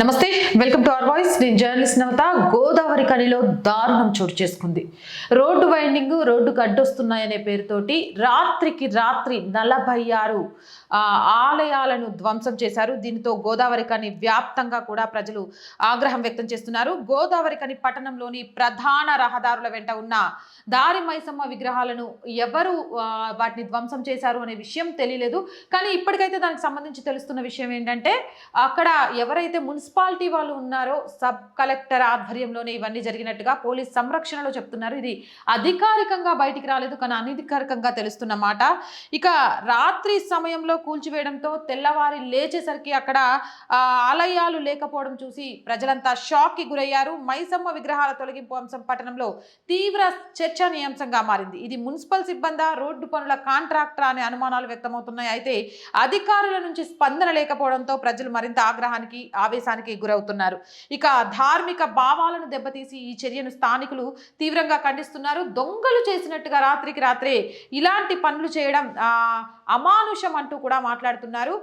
నమస్తే welcome to our voice. నేను journalist Navata. Godavari కనిలో దారుణం చోటు చేసుకుంది. రోడ్డు వైండింగ్ రోడ్డుకు అడ్డొస్తున్నాయనే పేరుతోటి రాత్రికి రాత్రి నలభై ఆరు ఆలయాలను ధ్వంసం చేశారు. దీనితో గోదావరి కని వ్యాప్తంగా కూడా ప్రజలు ఆగ్రహం వ్యక్తం చేస్తున్నారు. గోదావరి కని పట్టణంలోని ప్రధాన రహదారుల వెంట ఉన్న దారి మైసమ్మ విగ్రహాలను ఎవరు వాటిని ధ్వంసం చేశారు అనే విషయం తెలియలేదు. కానీ ఇప్పటికైతే దానికి సంబంధించి తెలుస్తున్న విషయం ఏంటంటే అక్కడ ఎవరైతే మున్సిపాలిటీ వాళ్ళు ఉన్నారో సబ్ కలెక్టర్ ఆధ్వర్యంలోనే ఇవన్నీ జరిగినట్టుగా పోలీస్ సంరక్షణలో చెప్తున్నారు. ఇది అధికారికంగా బయటికి రాలేదు కానీ అనధికారికంగా తెలుస్తున్న మాట. ఇక రాత్రి సమయంలో కూల్చివేయడంతో తెల్లవారి లేచేసరికి అక్కడ ఆలయాలు లేకపోవడం చూసి ప్రజలంతా షాక్కి గురయ్యారు. మైసమ్మ విగ్రహాల తొలగింపు అంశం పట్టణంలో తీవ్ర చర్చనీయాంశంగా మారింది. ఇది మున్సిపల్ సిబ్బంది రోడ్డు పనుల కాంట్రాక్టర్ అనే అనుమానాలు వ్యక్తమవుతున్నాయి. అయితే అధికారుల నుంచి స్పందన లేకపోవడంతో ప్రజలు మరింత ఆగ్రహానికి ఆవేశానికి గురవుతున్నారు. ఇక ధార్మిక భావాలను దెబ్బతీసి ఈ చర్యను స్థానికులు తీవ్రంగా ఖండిస్తున్నారు. దొంగలు చేసినట్టుగా రాత్రికి రాత్రే ఇలాంటి పనులు చేయడం అమానుషం అంటూ కూడా మాట్లాడుతున్నారు.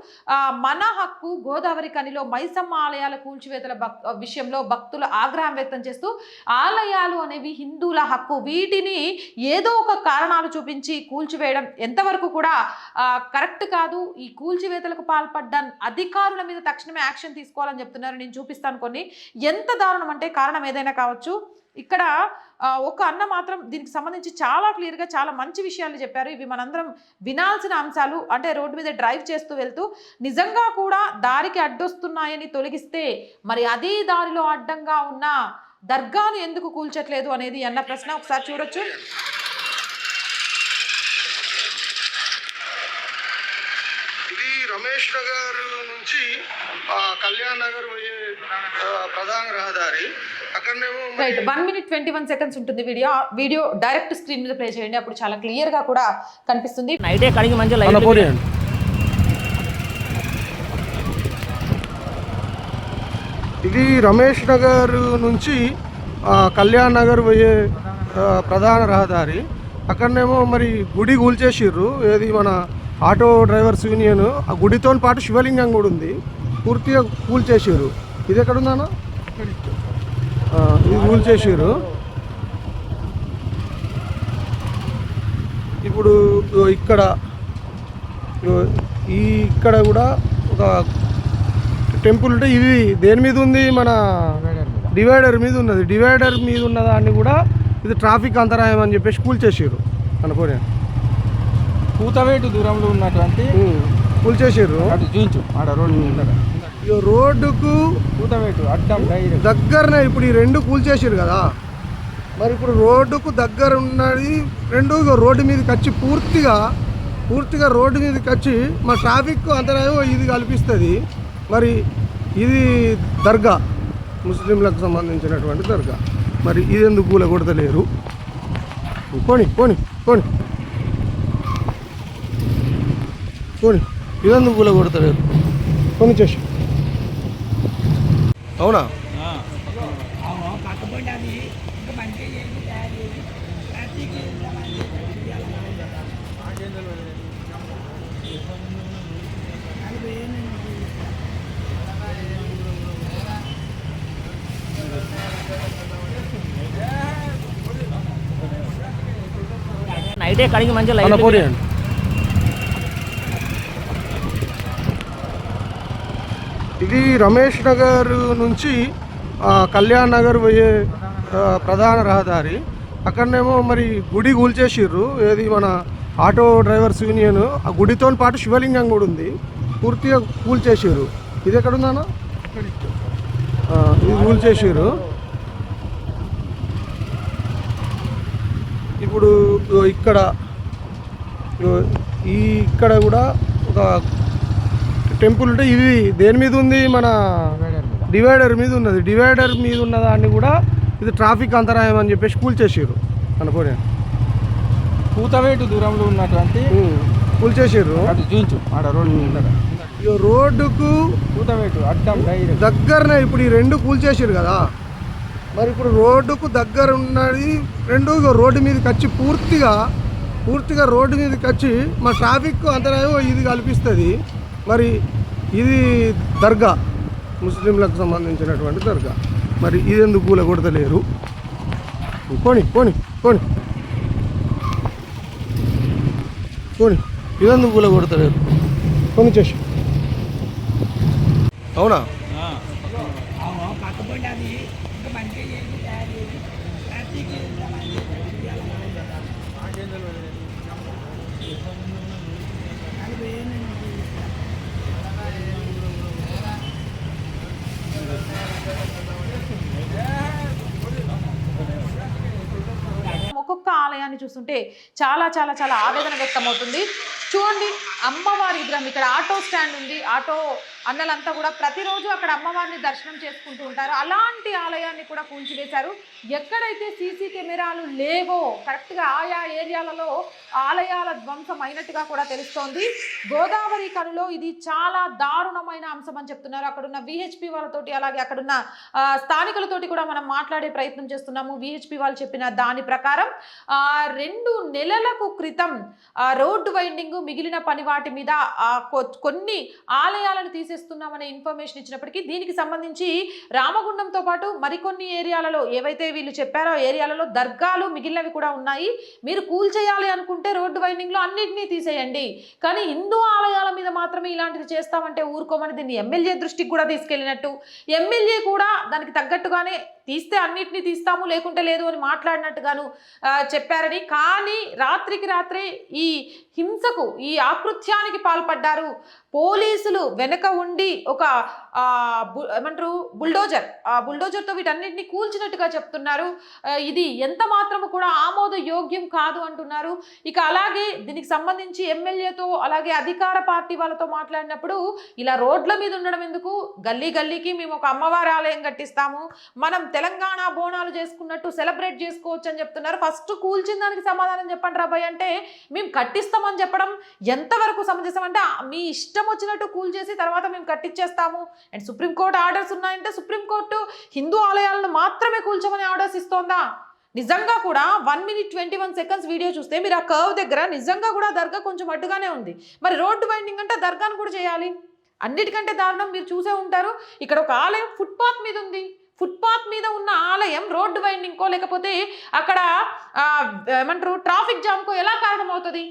మన హక్కు గోదావరి కనిలో మైసమ్మ ఆలయాల కూల్చివేతల భక్ విషయంలో భక్తులు ఆగ్రహం వ్యక్తం చేస్తూ ఆలయాలు అనేవి హిందువుల హక్కు. వీటిని ఏదో ఒక కారణాలు చూపించి కూల్చివేయడం ఎంతవరకు కూడా కరెక్ట్ కాదు. ఈ కూల్చివేతలకు పాల్పడ్డ అధికారుల మీద తక్షణమే యాక్షన్ తీసుకోవాలని చెప్తున్నారు. నేను చూపిస్తాను కొన్ని. ఎంత దారుణం అంటే కారణం ఏదైనా కావచ్చు. ఇక్కడ ఒక అన్న మాత్రం దీనికి సంబంధించి చాలా క్లియర్గా చాలా మంచి విషయాలు చెప్పారు. ఇవి మనందరం వినాల్సిన అంశాలు. అంటే రోడ్డు మీద డ్రైవ్ చేస్తూ వెళ్తూ నిజంగా కూడా దారికి అడ్డొస్తున్నాయని తొలగిస్తే మరి అదే దారిలో అడ్డంగా ఉన్న దర్గాను ఎందుకు కూల్చట్లేదు అనేది అన్న ప్రశ్న ఒకసారి చూడొచ్చు. రమేష్ నగర్ నుంచి ఆ, కళ్యాణ్ నగర్ పోయే ప్రధాన రహదారి. అక్కడనేమో right one minute twenty one seconds ఉంటుంది వీడియో. వీడియో డైరెక్ట్ స్క్రీన్ మీద ప్లే చేయండి. అప్పుడు చాలా క్లియర్గా కూడా కనిపిస్తుంది. నైటే కడిగి మంచిగా లైట్ ఇది రమేష్ నగర్ నుంచి ఆ, కళ్యాణ్ నగర్ పోయే ప్రధాన రహదారి. అక్కడనేమో మరి గుడి కూల్చేసిర్రు. ఏది మన ఆటో డ్రైవర్స్ యూనియన్ ఆ గుడితో పాటు శివలింగం కూడా ఉంది. పూర్తిగా కూల్ చేసారు ఇది ఎక్కడ ఉందన్న? ఇది కూల్ చేసారు ఇప్పుడు ఇక్కడ ఈ ఇక్కడ కూడా ఒక టెంపుల్ ఉంటే ఇది దేని మీద ఉంది? మన డివైడర్ మీద ఉన్నది. డివైడర్ మీద ఉన్న దాన్ని కూడా ఇది ట్రాఫిక్ అంతరాయం అని చెప్పేసి కూల్ చేసారు అనుకోని. కూతవేటు దూరంలో ఉన్నటువంటి కూల్చేసారు అటు చూపించు ఆడ రోడ్డు రోడ్డుకు కూతవేటు అడ్డం డైరెక్ట్. దగ్గరనే ఇప్పుడు ఈ రెండు కూల్చేసారు కదా. మరి ఇప్పుడు రోడ్డుకు దగ్గర ఉన్నది రెండు రోడ్డు మీదకి వచ్చి పూర్తిగా పూర్తిగా రోడ్డు మీదకి వచ్చి మా ట్రాఫిక్ అంతరాయం ఇది కల్పిస్తుంది. మరి ఇది దర్గా ముస్లింలకు సంబంధించినటువంటి దర్గా. మరి ఇది ఎందుకు కూల కొడతలేరు పోని పోని పోని. పోని ఇదెందుకు కూల కొడతలేరు కొని చేసి. అవునా? నైటే కడిగి మంచిగా లైట్ ఇది రమేష్ నగర్ నుంచి కళ్యాణ్ నగర్ పోయే ప్రధాన రహదారి. అక్కడనేమో మరి గుడి కూల్చేసిర్రు. ఏది మన ఆటో డ్రైవర్స్ యూనియన్. ఆ గుడితో పాటు శివలింగం కూడా ఉంది. పూర్తిగా కూల్చేసిర్రు. ఇది ఎక్కడ ఉందన్న ఇది కూల్చేసిర్రు. ఇప్పుడు ఇక్కడ ఈ ఇక్కడ కూడా ఒక టెంపుల్ ఉంటే ఇది దేని మీద ఉంది? మన డివైడర్ మీద ఉన్నది. డివైడర్ మీద ఉన్న దాన్ని కూడా ఇది ట్రాఫిక్ అంతరాయం అని చెప్పేసి కూల్చేసారు అనుకోని. కూతవేటు దూరంలో ఉన్నటువంటి కూల్చేసారు చూపించు ఆడ రోడ్డు రోడ్డుకు కూతవేటు అడ్డం దగ్గరనే ఇప్పుడు ఈ రెండు కూల్చేసారు కదా. మరి ఇప్పుడు రోడ్డుకు దగ్గర ఉన్నది రెండు రోడ్డు మీదకి వచ్చి పూర్తిగా పూర్తిగా రోడ్డు మీదకి వచ్చి మా ట్రాఫిక్ అంతరాయం ఇది కల్పిస్తుంది. మరి ఇది దర్గా ముస్లింలకు సంబంధించినటువంటి దర్గా. మరి ఇది ఎందుకు కొడతలేరు పోని పోని పోని. పోని ఇదెందుకు కూలగొడతలేరు? పోని చేసి. అవునా? ఒక్కొక్క చూస్తుంటే చాలా చాలా చాలా ఆవేదన వ్యక్తమవుతుంది. చూడండి అమ్మవారి విగ్రహం. ఇక్కడ ఆటో స్టాండ్ ఉంది. ఆటో అన్నలంతా కూడా ప్రతిరోజు అక్కడ అమ్మవారిని దర్శనం చేసుకుంటూ ఉంటారు. అలాంటి ఆలయాన్ని కూడా కూల్చివేశారు. ఎక్కడైతే సీసీ కెమెరాలు లేవో కరెక్ట్గా ఆయా ఏరియాలలో ఆలయాల ధ్వంసం అయినట్టుగా కూడా తెలుస్తోంది. గోదావరి కనులో ఇది చాలా దారుణమైన అంశం అని చెప్తున్నారు. అక్కడున్న విహెచ్పి వాళ్ళతోటి అలాగే అక్కడున్న స్థానికులతోటి కూడా మనం మాట్లాడే ప్రయత్నం చేస్తున్నాము. విహెచ్పి వాళ్ళు చెప్పిన దాని ప్రకారం ఆ, రెండు నెలలకు క్రితం రోడ్డు వైండింగ్ మిగిలిన పని వాటి మీద కొ- కొన్ని ఆలయాలను తీసేస్తున్నామనే ఇన్ఫర్మేషన్ ఇచ్చినప్పటికీ దీనికి సంబంధించి రామగుండంతో పాటు మరికొన్ని ఏరియాలలో ఏవైతే వీళ్ళు చెప్పారో ఏరియాలలో దర్గాలు మిగిలినవి కూడా ఉన్నాయి. మీరు కూల్చేయాలి అనుకుంటే రోడ్డు వైండింగ్లో అన్నింటినీ తీసేయండి. కానీ హిందూ ఆలయాల మీద మాత్రమే ఇలాంటిది చేస్తామంటే ఊరుకోమని దీన్ని ఎమ్మెల్యే దృష్టికి కూడా తీసుకెళ్ళినట్టు. ఎమ్మెల్యే కూడా దానికి తగ్గట్టుగానే తీస్తే అన్నిటినీ తీస్తాము లేకుంటే లేదు అని మాట్లాడినట్టుగాను చెప్పారని. కానీ రాత్రికి రాత్రే ఈ హింసకు ఈ ఆకృత్యానికి పాల్పడ్డారు పోలీసులు వెనక ఉండి ఒక ఏమంటారు బుల్డోజర్. ఆ బుల్డోజర్తో వీటన్నిటిని కూల్చినట్టుగా చెప్తున్నారు. ఇది ఎంత మాత్రము కూడా ఆమోద యోగ్యం కాదు అంటున్నారు. ఇక అలాగే దీనికి సంబంధించి ఎమ్మెల్యేతో అలాగే అధికార పార్టీ వాళ్ళతో మాట్లాడినప్పుడు ఇలా రోడ్ల మీద ఉండడం ఎందుకు? గల్లీ గల్లీకి మేము ఒక అమ్మవారి ఆలయం కట్టిస్తాము. మనం తెలంగాణ బోనాలు చేసుకున్నట్టు సెలబ్రేట్ చేసుకోవచ్చు అని చెప్తున్నారు. ఫస్ట్ కూల్చిన దానికి సమాధానం చెప్పండి రాబాయ్ అంటే మేము కట్టిస్తామని చెప్పడం ఎంతవరకు సమంజసం? అంటే మీ ఇష్టం వచ్చినట్టు కూల్ చేసి తర్వాత మేము కట్టించేస్తాము అండ్ సుప్రీంకోర్టు ఆర్డర్స్ ఉన్నాయంటే సుప్రీంకోర్టు హిందూ ఆలయాలను మాత్రమే కూల్చమని ఆర్డర్స్ ఇస్తోందా? నిజంగా కూడా one minute twenty one seconds video చూస్తే మీరు ఆ కర్వ్ దగ్గర నిజంగా కూడా దర్గా కొంచెం అడ్డుగానే ఉంది. మరి రోడ్డు వైండింగ్ అంటే దర్గాను కూడా చేయాలి. అన్నిటికంటే దారుణం మీరు చూసే ఉంటారు. ఇక్కడ ఒక ఆలయం ఫుట్పాత్ మీద ఉంది. ఫుట్పాత్ మీద ఉన్న ఆలయం రోడ్డు వైండింగ్కో లేకపోతే అక్కడ ఏమంటారు ట్రాఫిక్ జామ్కో ఎలా కారణమవుతుంది?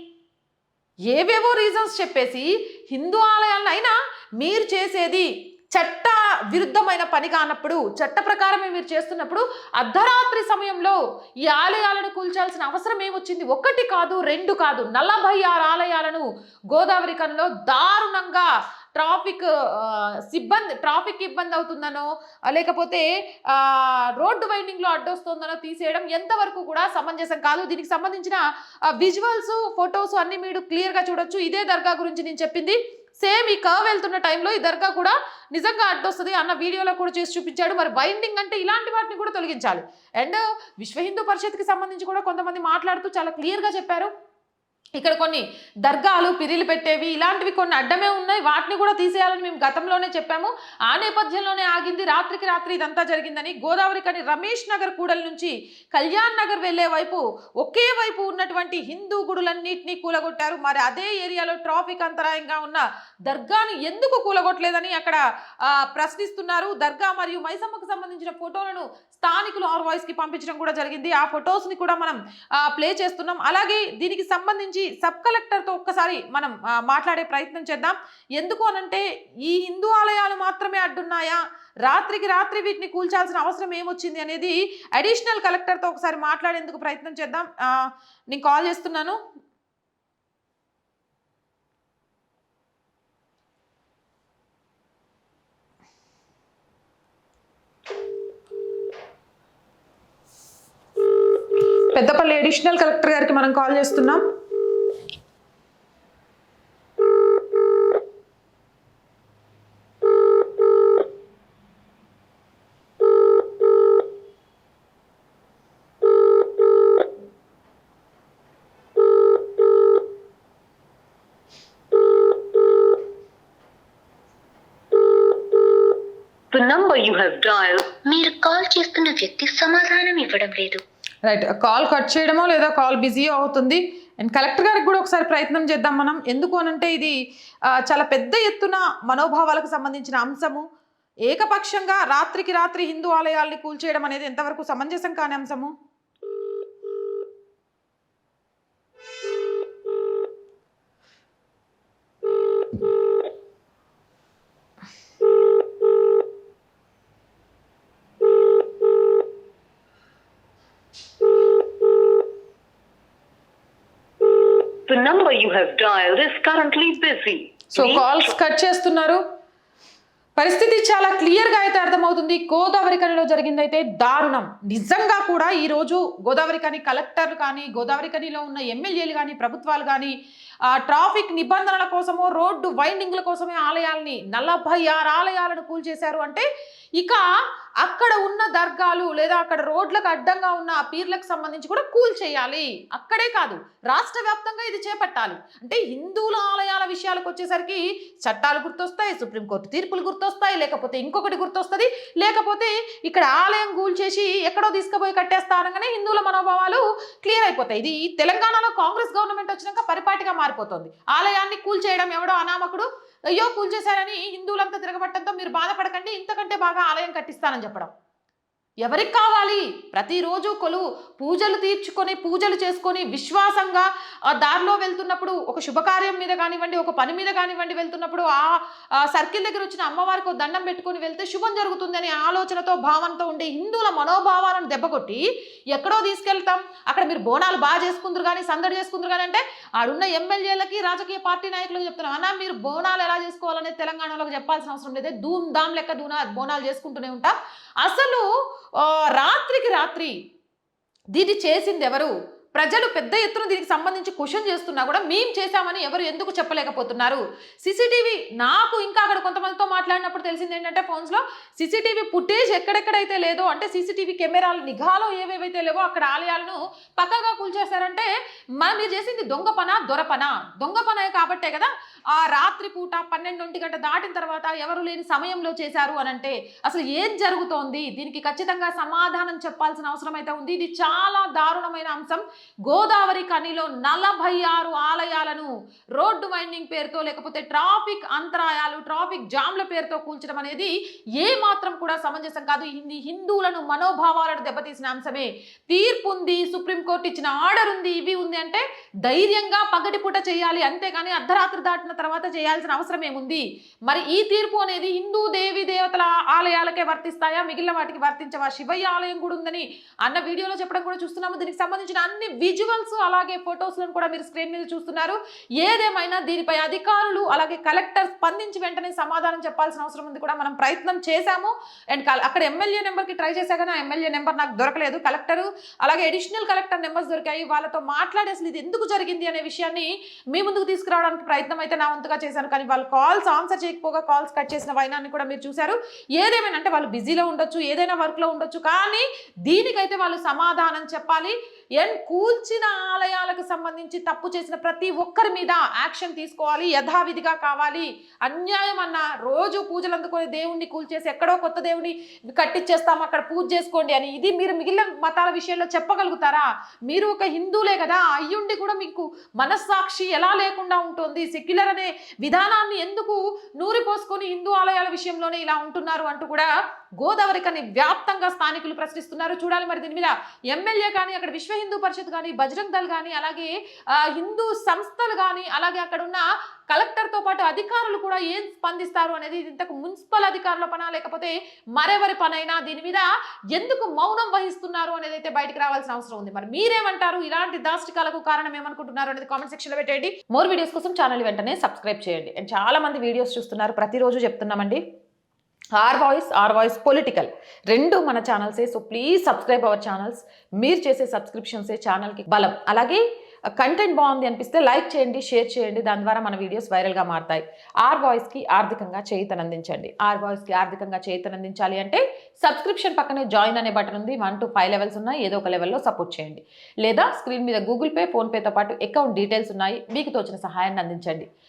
ఏవేవో రీజన్స్ చెప్పేసి హిందూ ఆలయాలను అయినా మీరు చేసేది చట్ట విరుద్ధమైన పని కానప్పుడు చట్ట ప్రకారమే మీరు చేస్తున్నప్పుడు అర్ధరాత్రి సమయంలో ఈ ఆలయాలను కూల్చాల్సిన అవసరం ఏమొచ్చింది? ఒకటి కాదు రెండు కాదు నలభై ఆరు ఆలయాలను గోదావరి కన్లో దారుణంగా ట్రాఫిక్ సిబ్బంది ట్రాఫిక్ ఇబ్బంది అవుతుందనో లేకపోతే రోడ్డు వైండింగ్లో అడ్డొస్తుందనో తీసేయడం ఎంతవరకు కూడా సమంజసం కాదు. దీనికి సంబంధించిన విజువల్స్ ఫొటోస్ అన్ని మీరు క్లియర్గా చూడొచ్చు. ఇదే దర్గా గురించి నేను చెప్పింది. సేమ్ ఈ కర్వ్ వెళ్తున్న టైంలో ఈ దర్గా కూడా నిజంగా అడ్డొస్తుంది అన్న వీడియోలో కూడా చేసి చూపించాడు. మరి బైండింగ్ అంటే ఇలాంటి వాటిని కూడా తొలగించాలి. అండ్ విశ్వ హిందూ పరిషత్కి సంబంధించి కూడా కొంతమంది మాట్లాడుతూ చాలా క్లియర్గా చెప్పారు. ఇక్కడ కొన్ని దర్గాలు పిరిలు పెట్టేవి ఇలాంటివి కొన్ని అడ్డమే ఉన్నాయి. వాటిని కూడా తీసేయాలని మేము గతంలోనే చెప్పాము. ఆ నేపథ్యంలోనే ఆగింది. రాత్రికి రాత్రి ఇదంతా జరిగిందని గోదావరి కానీ రమేష్ నగర్ కూడల నుంచి కళ్యాణ్ నగర్ వెళ్ళే వైపు ఒకే వైపు ఉన్నటువంటి హిందూ గుడులన్నింటినీ కూలగొట్టారు. మరి అదే ఏరియాలో ట్రాఫిక్ అంతరాయంగా ఉన్న దర్గాను ఎందుకు కూలగొట్టలేదని అక్కడ ప్రశ్నిస్తున్నారు. దర్గా మరియు మైసమ్మకు సంబంధించిన ఫోటోలను స్థానికులు ఆర్ వాయిస్కి పంపించడం కూడా జరిగింది. ఆ ఫొటోస్ని కూడా మనం ప్లే చేస్తున్నాం. అలాగే దీనికి సంబంధించి సబ్ కలెక్టర్తో ఒక్కసారి మనం మాట్లాడే ప్రయత్నం చేద్దాం. ఎందుకు అనంటే ఈ హిందూ ఆలయాలు మాత్రమే అడ్డున్నాయా? రాత్రికి రాత్రి వీటిని కూల్చాల్సిన అవసరం ఏమొచ్చింది అనేది అడిషనల్ కలెక్టర్తో ఒకసారి మాట్లాడేందుకు ప్రయత్నం చేద్దాం. నేను కాల్ చేస్తున్నాను. పెద్దపల్లి అడిషనల్ కలెక్టర్ గారికి మనం కాల్ చేస్తున్నాం. మీరు కాల్ చేస్తున్న వ్యక్తి సమాధానం ఇవ్వడం లేదు. రైట్ కాల్ కట్ చేయడమో లేదా కాల్ బిజీ అవుతుంది. అండ్ కలెక్టర్ గారికి కూడా ఒకసారి ప్రయత్నం చేద్దాం మనం. ఎందుకు అనంటే ఇది చాలా పెద్ద ఎత్తున మనోభావాలకు సంబంధించిన అంశము. ఏకపక్షంగా రాత్రికి రాత్రి హిందూ ఆలయాల్ని కూల్చేయడం అనేది ఎంతవరకు సమంజసం కాని అంశము? You have dialed is currently busy. So calls cut చేస్తున్నారు. పరిస్థితి చాలా క్లియర్గా అయితే అర్థమవుతుంది. గోదావరి కనిలో జరిగిందైతే దారుణం. నిజంగా కూడా ఈరోజు గోదావరి కని కలెక్టర్లు కానీ గోదావరి కనిలో ఉన్న ఎమ్మెల్యేలు కానీ ప్రభుత్వాలు కానీ ఆ ట్రాఫిక్ నిబంధనల కోసమో రోడ్డు వైండింగ్ల కోసమే ఆలయాల్ని నలభై ఆరు ఆలయాలను కూల్చేశారు. అంటే ఇక అక్కడ ఉన్న దర్గాలు లేదా అక్కడ రోడ్లకు అడ్డంగా ఉన్న ఆ పీర్లకు సంబంధించి కూడా కూల్ చేయాలి. అక్కడే కాదు రాష్ట్ర వ్యాప్తంగా ఇది చేపట్టాలి. అంటే హిందువుల ఆలయాల విషయాలకు వచ్చేసరికి చట్టాలు గుర్తొస్తాయి సుప్రీంకోర్టు తీర్పులు గుర్తొస్తాయి లేకపోతే ఇంకొకటి గుర్తొస్తుంది. లేకపోతే ఇక్కడ ఆలయం కూల్చేసి ఎక్కడో తీసుకుపోయి కట్టేస్తారనగానే హిందువుల మనోభావాలు క్లియర్ అయిపోతాయి. ఇది తెలంగాణలో కాంగ్రెస్ గవర్నమెంట్ వచ్చినాక పరిపాటిగా మారిపోతుంది. ఆలయాన్ని కూల్చేయడం ఎవడో అనామకుడు? అయ్యో కూల్చేశారని హిందువులంతా తిరగబట్టడంతో మీరు బాధపడకండి ఇంతకంటే బాగా ఆలయం కట్టిస్తానని చెప్పడం. ఎవరికి కావాలి? ప్రతిరోజు కొలు పూజలు తీర్చుకొని పూజలు చేసుకొని విశ్వాసంగా ఆ దారిలో వెళ్తున్నప్పుడు ఒక శుభకార్యం మీద కానివ్వండి ఒక పని మీద కానివ్వండి వెళ్తున్నప్పుడు ఆ సర్కిల్ దగ్గర వచ్చిన అమ్మవారికి దండం పెట్టుకొని వెళ్తే శుభం జరుగుతుందనే ఆలోచనతో భావంతో ఉండే హిందువుల మనోభావాలను దెబ్బకొట్టి ఎక్కడో తీసుకెళ్తాం. అక్కడ మీరు బోనాలు బాగా చేసుకుందరు కానీ సందడి చేసుకుందరు కానీ అంటే ఆడున్న ఎమ్మెల్యేలకి రాజకీయ పార్టీ నాయకులకు చెప్తున్నాం. అన్న మీరు బోనాలు ఎలా చేసుకోవాలనేది తెలంగాణలోకి చెప్పాల్సిన అవసరం లేదు. ధూమ్ ధామ్ లెక్క దూనా బోనాలు చేసుకుంటూనే ఉంటాం. అసలు రాత్రికి రాత్రి దీన్ని చేసింది ఎవరు? ప్రజలు పెద్ద ఎత్తున దీనికి సంబంధించి క్వశ్చన్ చేస్తున్నా కూడా మేము చేశామని ఎవరు ఎందుకు చెప్పలేకపోతున్నారు? సీసీటీవీ నాకు ఇంకా అక్కడ కొంతమందితో మాట్లాడినప్పుడు తెలిసింది ఏంటంటే ఫోన్స్లో సీసీటీవీ ఫుటేజ్ ఎక్కడెక్కడైతే లేదో అంటే సీసీటీవీ కెమెరాలు నిఘాలో ఏవేవైతే లేవో అక్కడ ఆలయాలను పక్కగా కూల్చేశారంటే మనం మీరు చేసింది దొంగ పన దొర దొంగ పనే కాబట్టే కదా ఆ రాత్రి పూట పన్నెండొంటి గంట దాటిన తర్వాత ఎవరు లేని సమయంలో చేశారు అని అంటే అసలు ఏం జరుగుతోంది? దీనికి ఖచ్చితంగా సమాధానం చెప్పాల్సిన అవసరం అయితే ఉంది. ఇది చాలా దారుణమైన అంశం. గోదావరి కనిలో నలభై ఆరు ఆలయాలను రోడ్డు వైండింగ్ పేరుతో లేకపోతే ట్రాఫిక్ అంతరాయాలు ట్రాఫిక్ జామ్ల పేరుతో కూల్చడం అనేది ఏ మాత్రం కూడా సమంజసం కాదు. ఇది హిందువులను మనోభావాలను దెబ్బతీసిన అంశమే. తీర్పు ఉంది సుప్రీంకోర్టు ఇచ్చిన ఆర్డర్ ఉంది ఇవి ఉంది అంటే ధైర్యంగా పగటిపూట చేయాలి అంతేగాని అర్ధరాత్రి దాటిన తర్వాత చేయాల్సిన అవసరం ఏముంది? మరి ఈ తీర్పు అనేది హిందూ దేవి దేవతల ఆలయాలకే వర్తిస్తాయా? మిగిలిన వాటికి వర్తించవా? శివయ్య ఆలయం కూడా ఉందని అన్న వీడియోలో చెప్పడం కూడా చూస్తున్నాము. దీనికి సంబంధించిన అన్ని విజువల్స్ అలాగే ఫొటోస్లను కూడా మీరు స్క్రీన్ మీద చూస్తున్నారు. ఏదేమైనా దీనిపై అధికారులు అలాగే కలెక్టర్ స్పందించి వెంటనే సమాధానం చెప్పాల్సిన అవసరం ఉంది కూడా మనం ప్రయత్నం చేశాము. అండ్ అక్కడ ఎమ్మెల్యే నెంబర్కి ట్రై చేశా కానీ ఆ ఎమ్మెల్యే నెంబర్ నాకు దొరకలేదు. కలెక్టర్ అలాగే అడిషనల్ కలెక్టర్ నెంబర్స్ దొరికాయి. వాళ్ళతో మాట్లాడి అసలు ఇది ఎందుకు జరిగింది అనే విషయాన్ని మీ ముందుకు తీసుకురావడానికి ప్రయత్నం అయితే నా వంతుగా చేశాను. కానీ వాళ్ళు కాల్స్ ఆన్సర్ చేయకపోగా కాల్స్ కట్ చేసిన వైనాన్ని కూడా మీరు చూశారు. ఏదేమైనా అంటే వాళ్ళు బిజీలో ఉండొచ్చు ఏదైనా వర్క్లో ఉండొచ్చు. కానీ దీనికైతే వాళ్ళు సమాధానం చెప్పాలి. అండ్ కూల్చిన ఆలయాలకు సంబంధించి తప్పు చేసిన ప్రతి ఒక్కరి మీద యాక్షన్ తీసుకోవాలి యథావిధిగా కావాలి. అన్యాయం అన్న రోజు పూజలు అందుకొని దేవుణ్ణి కూల్చేసి ఎక్కడో కొత్త దేవుని కట్టించేస్తాము అక్కడ పూజ చేసుకోండి అని. ఇది మీరు మిగిలిన మతాల విషయంలో చెప్పగలుగుతారా? మీరు ఒక హిందువులే కదా అయ్యుండి కూడా మీకు మనస్సాక్షి ఎలా లేకుండా ఉంటుంది? సెక్యులర్ అనే విధానాన్ని ఎందుకు నూరి పోసుకొని హిందూ ఆలయాల విషయంలోనే ఇలా ఉంటున్నారు అంటూ కూడా గోదావరికని వ్యాప్తంగా స్థానికులు ప్రశ్నిస్తున్నారు. చూడాలి మరి దీని మీద ఎమ్మెల్యే కానీ అక్కడ విశ్వ హిందూ పరిషత్ కానీ బజరంగ్ దళ్ కానీ అలాగే హిందూ సంస్థలు కానీ అలాగే అక్కడ ఉన్న కలెక్టర్తో పాటు అధికారులు కూడా ఏం స్పందిస్తారు అనేది ఇది ఇంతకు మున్సిపల్ అధికారుల పనా లేకపోతే మరెవరి పనైనా దీని మీద ఎందుకు మౌనం వహిస్తున్నారు అనేది అయితే బయటికి రావాల్సిన అవసరం ఉంది. మరి మీరేమంటారు? ఇలాంటి దాష్టికాలకు కారణం ఏమనుకుంటున్నారు అనేది కామెంట్ సెక్షన్లో పెట్టేయండి. మోర్ వీడియోస్ కోసం ఛానల్ వెంటనే సబ్స్క్రైబ్ చేయండి. అండ్ చాలా మంది వీడియోస్ చూస్తున్నారు. ప్రతిరోజు చెప్తున్నామండి. R voice R voice political రెండు మన ఛానల్సే so please subscribe our channels మీరు చేసే సబ్స్క్రిప్షన్సే ఛానల్కి బలం. అలాగే కంటెంట్ బాగుంది అనిపిస్తే లైక్ చేయండి షేర్ చేయండి. దాని ద్వారా మన వీడియోస్ వైరల్గా మారుతాయి. ఆర్ వాయిస్కి ఆర్థికంగా చేయితనందించండి ఆర్ వాయిస్కి ఆర్థికంగా చేయితనందించాలి అంటే సబ్స్క్రిప్షన్ పక్కనే జాయిన్ అనే బటన్ ఉంది. వన్ టు ఫైవ్ లెవెల్స్ ఉన్నాయి. ఏదో ఒక లెవెల్లో సపోర్ట్ చేయండి. లేదా స్క్రీన్ మీద గూగుల్ పే ఫోన్పేతో పాటు అకౌంట్ డీటెయిల్స్ ఉన్నాయి. మీకు తోచిన సహాయాన్ని అందించండి.